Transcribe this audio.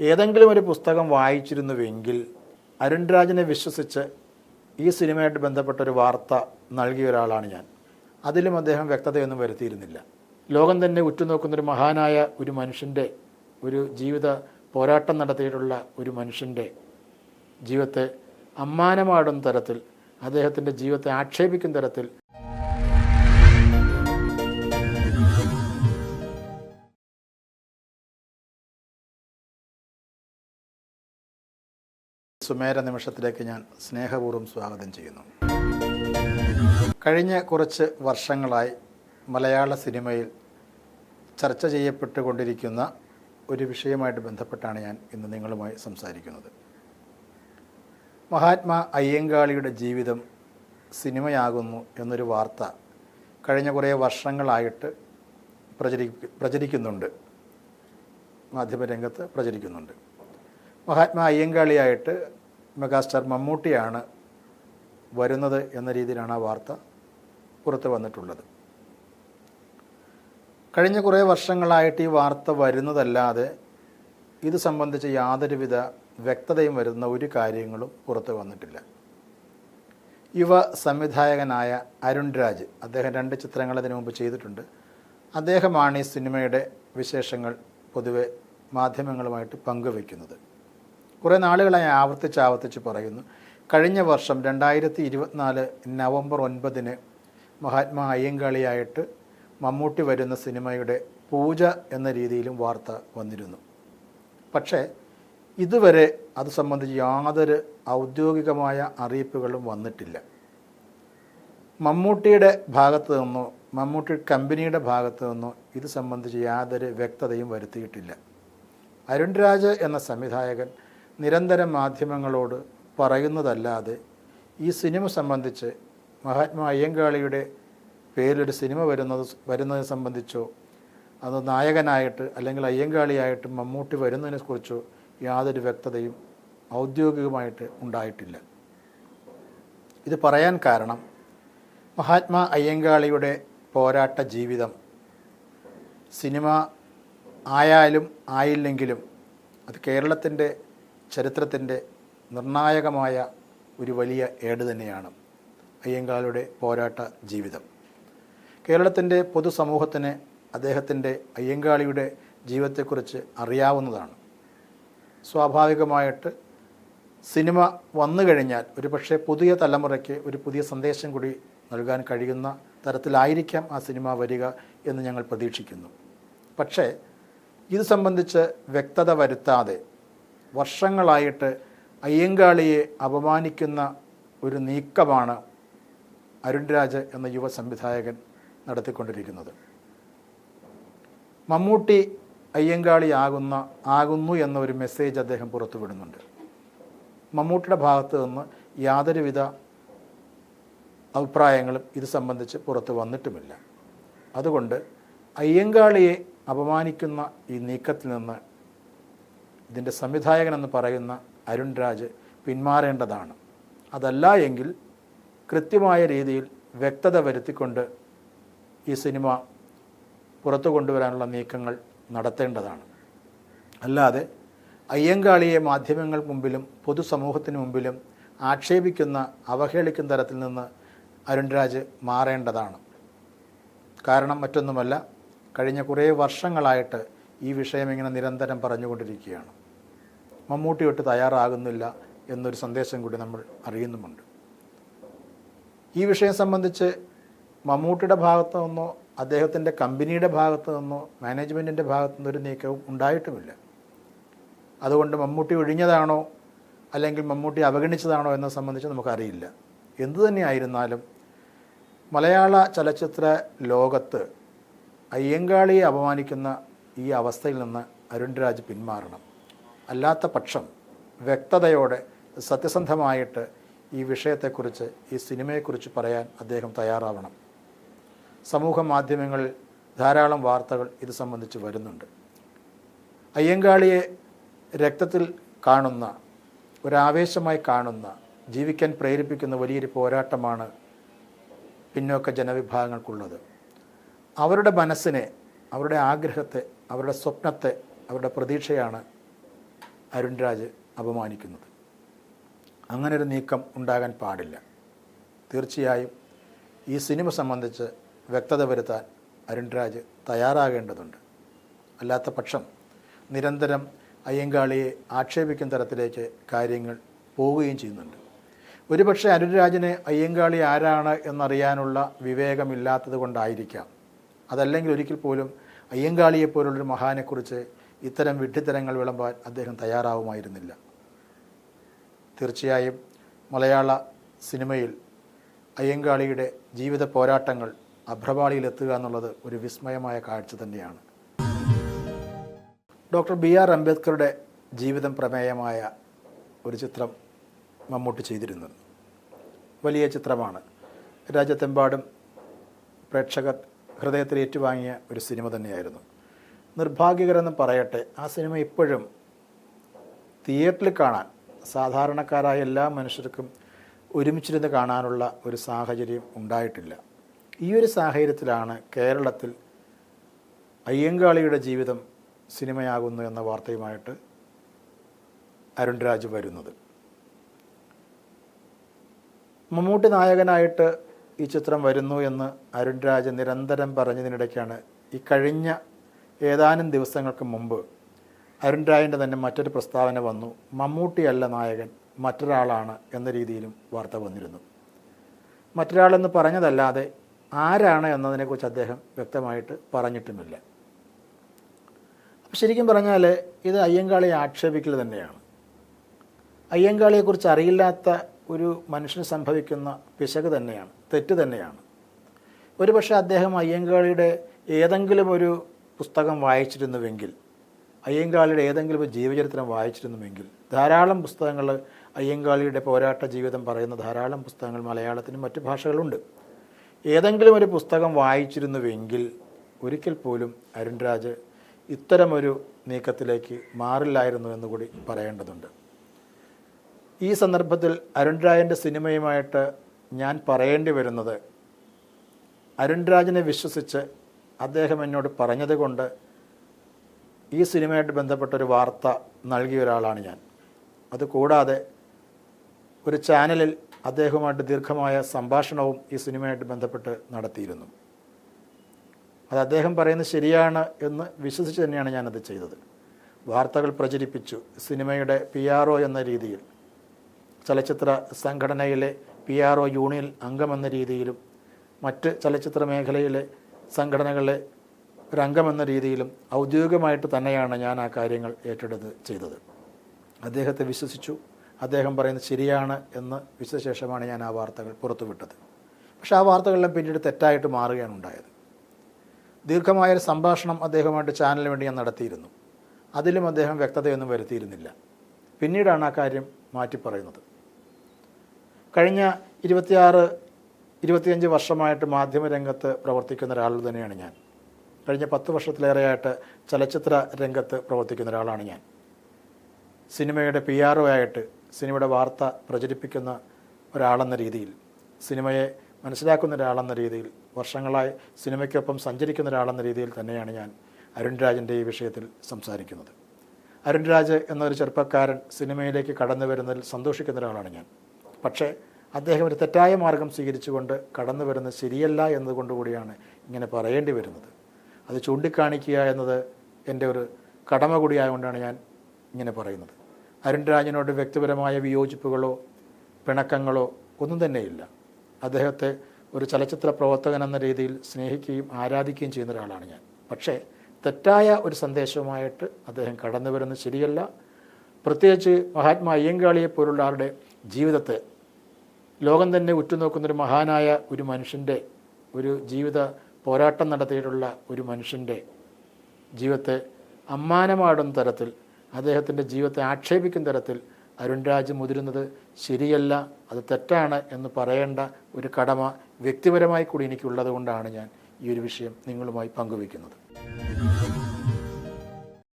ഏതെങ്കിലും ഒരു പുസ്തകം വായിച്ചിരുന്നുവെങ്കിൽ അരുൺരാജിനെ വിശ്വസിച്ച് ഈ സിനിമയായിട്ട് ബന്ധപ്പെട്ട ഒരു വാർത്ത നൽകിയ ഒരാളാണ് ഞാൻ. അതിലും അദ്ദേഹം വ്യക്തതയൊന്നും വരുത്തിയിരുന്നില്ല. ലോകം തന്നെ ഉറ്റുനോക്കുന്ന ഒരു മഹാനായ ഒരു മനുഷ്യന്റെ ഒരു ജീവിത പോരാട്ടം നടത്തിയിട്ടുള്ള ഒരു മനുഷ്യന്റെ ജീവിതത്തെ അമ്മാനമാടുന്ന തരത്തിൽ അദ്ദേഹത്തിന്റെ ജീവിതത്തെ ആക്ഷേപിക്കുന്ന തരത്തിൽ സുമേര നിമിഷത്തിലേക്ക് ഞാൻ സ്നേഹപൂർവം സ്വാഗതം ചെയ്യുന്നു. കഴിഞ്ഞ കുറച്ച് വർഷങ്ങളായി മലയാള സിനിമയിൽ ചർച്ച ചെയ്യപ്പെട്ടുകൊണ്ടിരിക്കുന്ന ഒരു വിഷയമായിട്ട് ബന്ധപ്പെട്ടാണ് ഞാൻ ഇന്ന് നിങ്ങളുമായി സംസാരിക്കുന്നത്. മഹാത്മാ അയ്യങ്കാളിയുടെ ജീവിതം സിനിമയാകുന്നു എന്നൊരു വാർത്ത കഴിഞ്ഞ കുറേ വർഷങ്ങളായിട്ട് പ്രചരി പ്രചരിക്കുന്നുണ്ട്. മാധ്യമരംഗത്ത് പ്രചരിക്കുന്നുണ്ട്. മഹാത്മാ അയ്യങ്കാളിയായിട്ട് മെഗാസ്റ്റാർ മമ്മൂട്ടിയാണ് വരുന്നത് എന്ന രീതിയിലാണ് ആ വാർത്ത പുറത്ത് വന്നിട്ടുള്ളത്. കഴിഞ്ഞ കുറേ വർഷങ്ങളായിട്ട് ഈ വാർത്ത വരുന്നതല്ലാതെ ഇത് സംബന്ധിച്ച് യാതൊരുവിധ വ്യക്തതയും വരുന്ന ഒരു കാര്യങ്ങളും പുറത്ത് വന്നിട്ടില്ല. യുവ സംവിധായകനായ അരുൺ രാജ് അദ്ദേഹം രണ്ട് ചിത്രങ്ങൾ അതിനു മുമ്പ് ചെയ്തിട്ടുണ്ട്. അദ്ദേഹമാണ് ഈ സിനിമയുടെ വിശേഷങ്ങൾ പൊതുവെ മാധ്യമങ്ങളുമായിട്ട് പങ്കുവെക്കുന്നത്. കുറേ നാളുകളായി ആവർത്തിച്ച് ആവർത്തിച്ച് പറയുന്നു. കഴിഞ്ഞ വർഷം രണ്ടായിരത്തി ഇരുപത്തിനാല് നവംബർ ഒൻപതിന് മഹാത്മാ അയ്യങ്കാളിയായിട്ട് മമ്മൂട്ടി വരുന്ന സിനിമയുടെ പൂജ എന്ന രീതിയിലും വാർത്ത വന്നിരുന്നു. പക്ഷേ ഇതുവരെ അത് സംബന്ധിച്ച് യാതൊരു ഔദ്യോഗികമായ അറിയിപ്പുകളും വന്നിട്ടില്ല. മമ്മൂട്ടിയുടെ ഭാഗത്തു നിന്നോ മമ്മൂട്ടി കമ്പനിയുടെ ഭാഗത്തു നിന്നോ ഇത് സംബന്ധിച്ച് യാതൊരു വ്യക്തതയും വരുത്തിയിട്ടില്ല. അരുൺരാജ് എന്ന സംവിധായകൻ നിരന്തരം മാധ്യമങ്ങളോട് പറയുന്നതല്ലാതെ ഈ സിനിമ സംബന്ധിച്ച് മഹാത്മാ അയ്യങ്കാളിയുടെ പേരിലൊരു സിനിമ വരുന്നത് വരുന്നതിനെ സംബന്ധിച്ചോ അത് നായകനായിട്ട് അല്ലെങ്കിൽ അയ്യങ്കാളിയായിട്ട് മമ്മൂട്ടി വരുന്നതിനെക്കുറിച്ചോ യാതൊരു വ്യക്തതയും ഔദ്യോഗികമായിട്ട് ഉണ്ടായിട്ടില്ല. ഇത് പറയാൻ കാരണം മഹാത്മാ അയ്യങ്കാളിയുടെ പോരാട്ട ജീവിതം സിനിമ ആയാലും ആയില്ലെങ്കിലും അത് കേരളത്തിന്റെ ചരിത്രത്തിന്റെ നിർണായകമായ ഒരു വലിയ ഏട് തന്നെയാണ് അയ്യങ്കാളിയുടെ പോരാട്ട ജീവിതം. കേരളത്തിന്റെ പൊതുസമൂഹത്തിന് അദ്ദേഹത്തിന്റെ അയ്യങ്കാളിയുടെ ജീവിതത്തെക്കുറിച്ച് അറിയാവുന്നതാണ്. സ്വാഭാവികമായിട്ട് സിനിമ വന്നു കഴിഞ്ഞാൽ ഒരു പക്ഷേ പുതിയ തലമുറയ്ക്ക് ഒരു പുതിയ സന്ദേശം കൂടി നൽകാൻ കഴിയുന്ന തരത്തിലായിരിക്കാം ആ സിനിമ വരിക എന്ന് ഞങ്ങൾ പ്രതീക്ഷിക്കുന്നു. പക്ഷേ ഇത് സംബന്ധിച്ച് വ്യക്തത വരുത്താതെ വർഷങ്ങളായിട്ട് അയ്യങ്കാളിയെ അപമാനിക്കുന്ന ഒരു നീക്കമാണ് അരുൺ രാജ് എന്ന യുവ സംവിധായകൻ നടത്തിക്കൊണ്ടിരിക്കുന്നത്. മമ്മൂട്ടി അയ്യങ്കാളിയാകുന്ന ആകുന്നു എന്ന ഒരു മെസ്സേജ് അദ്ദേഹം പുറത്തുവിടുന്നുണ്ട്. മമ്മൂട്ടിയുടെ ഭാഗത്ത് നിന്ന് യാതൊരുവിധ അഭിപ്രായങ്ങളും ഇത് സംബന്ധിച്ച് പുറത്തു വന്നിട്ടുമില്ല. അതുകൊണ്ട് അയ്യങ്കാളിയെ അപമാനിക്കുന്ന ഈ നീക്കത്തിൽ നിന്ന് ഇതിന്റെ സംവിധായകൻ എന്ന് പറയുന്ന അരുൺ രാജ് പിന്മാറേണ്ടതാണ്. അതല്ല എങ്കിൽ കൃത്യമായ രീതിയിൽ വ്യക്തത വരുത്തിക്കൊണ്ട് ഈ സിനിമ പുറത്തു കൊണ്ടുവരാനുള്ള നീക്കങ്ങൾ നടത്തേണ്ടതാണ്. അല്ലാതെ അയ്യങ്കാളിയെ മാധ്യമങ്ങൾ മുമ്പിലും പൊതുസമൂഹത്തിന് മുമ്പിലും ആക്ഷേപിക്കുന്ന അവഹേളിക്കുന്ന തരത്തിൽ നിന്ന് അരുൺരാജ് മാറേണ്ടതാണ്. കാരണം മറ്റൊന്നുമല്ല കഴിഞ്ഞ കുറേ വർഷങ്ങളായിട്ട് ഈ വിഷയം ഇങ്ങനെ നിരന്തരം പറഞ്ഞുകൊണ്ടിരിക്കുകയാണ്. മമ്മൂട്ടി ഒട്ട് തയ്യാറാകുന്നില്ല എന്നൊരു സന്ദേശം കൂടി നമ്മൾ അറിയുന്നുമുണ്ട്. ഈ വിഷയം സംബന്ധിച്ച് മമ്മൂട്ടിയുടെ ഭാഗത്തു നിന്നോ അദ്ദേഹത്തിന്റെ കമ്പനിയുടെ ഭാഗത്തു നിന്നോ മാനേജ്മെന്റിന്റെ ഭാഗത്തു നിന്നൊരു നീക്കവും ഉണ്ടായിട്ടുമില്ല. അതുകൊണ്ട് മമ്മൂട്ടി ഒഴിഞ്ഞതാണോ അല്ലെങ്കിൽ മമ്മൂട്ടി അവഗണിച്ചതാണോ എന്നെ സംബന്ധിച്ച് നമുക്കറിയില്ല. എന്തു മലയാള ചലച്ചിത്ര ലോകത്ത് അയ്യങ്കാളിയെ അപമാനിക്കുന്ന ഈ അവസ്ഥയിൽ നിന്ന് അരുൺരാജ് പിന്മാറണം. അല്ലാത്ത പക്ഷം വ്യക്തതയോടെ സത്യസന്ധമായിട്ട് ഈ വിഷയത്തെക്കുറിച്ച് ഈ സിനിമയെക്കുറിച്ച് പറയാൻ അദ്ദേഹം തയ്യാറാവണം. സമൂഹ മാധ്യമങ്ങളിൽ ധാരാളം വാർത്തകൾ ഇത് സംബന്ധിച്ച് വരുന്നുണ്ട്. അയ്യങ്കാളിയെ രക്തത്തിൽ കാണുന്ന ഒരാവേശമായി കാണുന്ന ജീവിക്കാൻ പ്രേരിപ്പിക്കുന്ന വലിയൊരു പോരാട്ടമാണ് പിന്നോക്ക ജനവിഭാഗങ്ങൾക്കുള്ളത്. അവരുടെ മനസ്സിനെ അവരുടെ ആഗ്രഹത്തെ അവരുടെ സ്വപ്നത്തെ അവരുടെ പ്രതീക്ഷയാണ് അരുൺരാജ് അപമാനിക്കുന്നത്. അങ്ങനൊരു നീക്കം ഉണ്ടാകാൻ പാടില്ല. തീർച്ചയായും ഈ സിനിമ സംബന്ധിച്ച് വ്യക്തത വരുത്താൻ അരുൺരാജ് തയ്യാറാകേണ്ടതുണ്ട്. അല്ലാത്ത പക്ഷം നിരന്തരം അയ്യങ്കാളിയെ ആക്ഷേപിക്കുന്ന തരത്തിലേക്ക് കാര്യങ്ങൾ പോവുകയും ചെയ്യുന്നുണ്ട്. ഒരുപക്ഷെ അരുൺരാജിന് അയ്യങ്കാളി ആരാണ് എന്നറിയാനുള്ള വിവേകമില്ലാത്തത് കൊണ്ടായിരിക്കാം. അതല്ലെങ്കിൽ ഒരിക്കൽ പോലും അയ്യങ്കാളിയെപ്പോലുള്ളൊരു മഹാനെക്കുറിച്ച് ഇത്തരം വിഡ്ഢിത്തരങ്ങൾ വിളമ്പാൻ അദ്ദേഹം തയ്യാറാവുമായിരുന്നില്ല. തീർച്ചയായും മലയാള സിനിമയിൽ അയ്യങ്കാളിയുടെ ജീവിത പോരാട്ടങ്ങൾ അഭ്രപാളിയിലെത്തുക എന്നുള്ളത് ഒരു വിസ്മയമായ കാഴ്ച തന്നെയാണ്. ഡോക്ടർ ബി ആർ അംബേദ്കറുടെ ജീവിതം പ്രമേയമായ ഒരു ചിത്രം മമ്മൂട്ടി ചെയ്തിരുന്നത്. വലിയ ചിത്രമാണ്. രാജ്യത്തെമ്പാടും പ്രേക്ഷകർ ഹൃദയത്തിൽ ഏറ്റുവാങ്ങിയ ഒരു സിനിമ തന്നെയായിരുന്നു. നിർഭാഗ്യകരെന്ന് പറയട്ടെ ആ സിനിമ ഇപ്പോഴും തിയേറ്ററിൽ കാണാൻ സാധാരണക്കാരായ എല്ലാ മനുഷ്യർക്കും ഒരുമിച്ചിരുന്ന് കാണാനുള്ള ഒരു സാഹചര്യം ഉണ്ടായിട്ടില്ല. ഈ ഒരു സാഹചര്യത്തിലാണ് കേരളത്തിൽ അയ്യങ്കാളിയുടെ ജീവിതം സിനിമയാകുന്നു എന്ന വാർത്തയുമായിട്ട് അരുൺ രാജ് വരുന്നത്. മമ്മൂട്ടി നായകനായിട്ട് ഈ ചിത്രം വരുന്നു എന്ന് അരുൺ രാജ് നിരന്തരം പറഞ്ഞതിനിടയ്ക്കാണ് ഈ കഴിഞ്ഞ ഏതാനും ദിവസങ്ങൾക്ക് മുമ്പ് അരുൺ രാജിന്റെ തന്നെ മറ്റൊരു പ്രസ്താവന വന്നു. മമ്മൂട്ടിയല്ല നായകൻ മറ്റൊരാളാണ് എന്ന രീതിയിലും വാർത്ത വന്നിരുന്നു. മറ്റൊരാളെന്ന് പറഞ്ഞതല്ലാതെ ആരാണ് എന്നതിനെക്കുറിച്ച് അദ്ദേഹം വ്യക്തമായിട്ട് പറഞ്ഞിട്ടുമില്ല. ശരിക്കും പറഞ്ഞാൽ ഇത് അയ്യങ്കാളിയെ ആക്ഷേപിക്കൽ തന്നെയാണ്. അയ്യങ്കാളിയെക്കുറിച്ച് അറിയില്ലാത്ത ഒരു മനുഷ്യന് സംഭവിക്കുന്ന പിശക് തന്നെയാണ് തെറ്റ് തന്നെയാണ്. ഒരുപക്ഷെ അദ്ദേഹം അയ്യങ്കാളിയുടെ ഏതെങ്കിലും ഒരു പുസ്തകം വായിച്ചിരുന്നുവെങ്കിൽ അയ്യങ്കാളിയുടെ ഏതെങ്കിലും ഒരു ജീവചരിത്രം വായിച്ചിരുന്നുവെങ്കിൽ ധാരാളം പുസ്തകങ്ങൾ അയ്യങ്കാളിയുടെ പോരാട്ട ജീവിതം പറയുന്ന ധാരാളം പുസ്തകങ്ങൾ മലയാളത്തിനും മറ്റു ഭാഷകളുണ്ട്. ഏതെങ്കിലും ഒരു പുസ്തകം വായിച്ചിരുന്നുവെങ്കിൽ ഒരിക്കൽ പോലും അരുൺരാജ് ഇത്തരമൊരു നീക്കത്തിലേക്ക് മാറില്ലായിരുന്നു എന്നുകൂടി പറയേണ്ടതുണ്ട്. ഈ സന്ദർഭത്തിൽ അരുൺരാജിന്റെ സിനിമയുമായിട്ട് ഞാൻ പറയേണ്ടി വരുന്നത് അരുൺരാജിനെ വിശ്വസിച്ച് അദ്ദേഹം എന്നോട് പറഞ്ഞതുകൊണ്ട് ഈ സിനിമയായിട്ട് ബന്ധപ്പെട്ടൊരു വാർത്ത നൽകിയ ഒരാളാണ് ഞാൻ. അതുകൂടാതെ ഒരു ചാനലിൽ അദ്ദേഹവുമായിട്ട് ദീർഘമായ സംഭാഷണവും ഈ സിനിമയായിട്ട് ബന്ധപ്പെട്ട് നടത്തിയിരുന്നു. അത് അദ്ദേഹം പറയുന്നത് ശരിയാണ് എന്ന് വിശ്വസിച്ച് തന്നെയാണ് ഞാനത് ചെയ്തത്. വാർത്തകൾ പ്രചരിപ്പിച്ചു. സിനിമയുടെ പി ആർ ഒ എന്ന രീതിയിൽ ചലച്ചിത്ര സംഘടനയിലെ പി ആർ ഒ യൂണിയൻ അംഗമെന്ന രീതിയിലും മറ്റ് ചലച്ചിത്ര മേഖലയിലെ സംഘടനകളിലെ ഒരംഗമെന്ന രീതിയിലും ഔദ്യോഗികമായിട്ട് തന്നെയാണ് ഞാൻ ആ കാര്യങ്ങൾ ഏറ്റെടുത്ത് ചെയ്തത്. അദ്ദേഹത്തെ വിശ്വസിച്ചു. അദ്ദേഹം പറയുന്നത് ശരിയാണ് എന്ന് വിശ്വസിച്ച ശേഷമാണ് ഞാൻ ആ വാർത്തകൾ പുറത്തുവിട്ടത്. പക്ഷേ ആ വാർത്തകളെല്ലാം പിന്നീട് തെറ്റായിട്ട് മാറുകയാണ് ഉണ്ടായത്. ദീർഘമായൊരു സംഭാഷണം അദ്ദേഹമായിട്ട് ചാനലിന് വേണ്ടി ഞാൻ നടത്തിയിരുന്നു. അതിലും അദ്ദേഹം വ്യക്തതയൊന്നും വരുത്തിയിരുന്നില്ല. പിന്നീടാണ് ആ കാര്യം മാറ്റി പറയുന്നത് കഴിഞ്ഞ ഇരുപത്തിയാറ് ഇരുപത്തിയഞ്ച് വർഷമായിട്ട് മാധ്യമരംഗത്ത് പ്രവർത്തിക്കുന്ന ഒരാൾ തന്നെയാണ് ഞാൻ. കഴിഞ്ഞ പത്ത് വർഷത്തിലേറെയായിട്ട് ചലച്ചിത്ര രംഗത്ത് പ്രവർത്തിക്കുന്ന ഒരാളാണ് ഞാൻ. സിനിമയുടെ പി ആർ ഒ ആയിട്ട് സിനിമയുടെ വാർത്ത പ്രചരിപ്പിക്കുന്ന ഒരാളെന്ന രീതിയിൽ സിനിമയെ മനസ്സിലാക്കുന്ന ഒരാളെന്ന രീതിയിൽ വർഷങ്ങളായി സിനിമയ്ക്കൊപ്പം സഞ്ചരിക്കുന്ന ഒരാളെന്ന രീതിയിൽ തന്നെയാണ് ഞാൻ അരുൺരാജിന്റെ ഈ വിഷയത്തിൽ സംസാരിക്കുന്നത്. അരുൺരാജ് എന്നൊരു ചെറുപ്പക്കാരൻ സിനിമയിലേക്ക് കടന്നു വരുന്നതിൽ സന്തോഷിക്കുന്ന ഒരാളാണ് ഞാൻ. പക്ഷേ അദ്ദേഹം ഒരു തെറ്റായ മാർഗം സ്വീകരിച്ചുകൊണ്ട് കടന്നു വരുന്നത് ശരിയല്ല എന്നതുകൊണ്ടുകൂടിയാണ് ഇങ്ങനെ പറയേണ്ടി വരുന്നത്. അത് ചൂണ്ടിക്കാണിക്കുക എന്നത് എന്റെ ഒരു കടമ കൂടിയായതുകൊണ്ടാണ് ഞാൻ ഇങ്ങനെ പറയുന്നത്. അരുൺരാജിനോട് വ്യക്തിപരമായ വിയോജിപ്പുകളോ പിണക്കങ്ങളോ ഒന്നും തന്നെയില്ല. അദ്ദേഹത്തെ ഒരു ചലച്ചിത്ര പ്രവർത്തകൻ എന്ന രീതിയിൽ സ്നേഹിക്കുകയും ആരാധിക്കുകയും ചെയ്യുന്ന ഒരാളാണ് ഞാൻ. പക്ഷേ തെറ്റായ ഒരു സന്ദേശവുമായിട്ട് അദ്ദേഹം കടന്നു വരുന്നത് ശരിയല്ല. പ്രത്യേകിച്ച് മഹാത്മാ അയ്യങ്കാളിയെ പോലുള്ള ആളുടെ ജീവിതത്തെ ലോകം തന്നെ ഉറ്റുനോക്കുന്ന ഒരു മഹാനായ ഒരു മനുഷ്യന്റെ ഒരു ജീവിത പോരാട്ടം നടത്തിയിട്ടുള്ള ഒരു മനുഷ്യന്റെ ജീവിതത്തെ അമ്മാനമാടുന്ന തരത്തിൽ അദ്ദേഹത്തിന്റെ ജീവിതത്തെ ആക്ഷേപിക്കുന്ന തരത്തിൽ അരുൺരാജ് മുതിരുന്നത് ശരിയല്ല അത് തെറ്റാണ് എന്ന് പറയേണ്ട ഒരു കടമ വ്യക്തിപരമായി കൂടി എനിക്കുള്ളത് കൊണ്ടാണ് ഞാൻ ഈ ഒരു വിഷയം നിങ്ങളുമായി പങ്കുവയ്ക്കുന്നത്.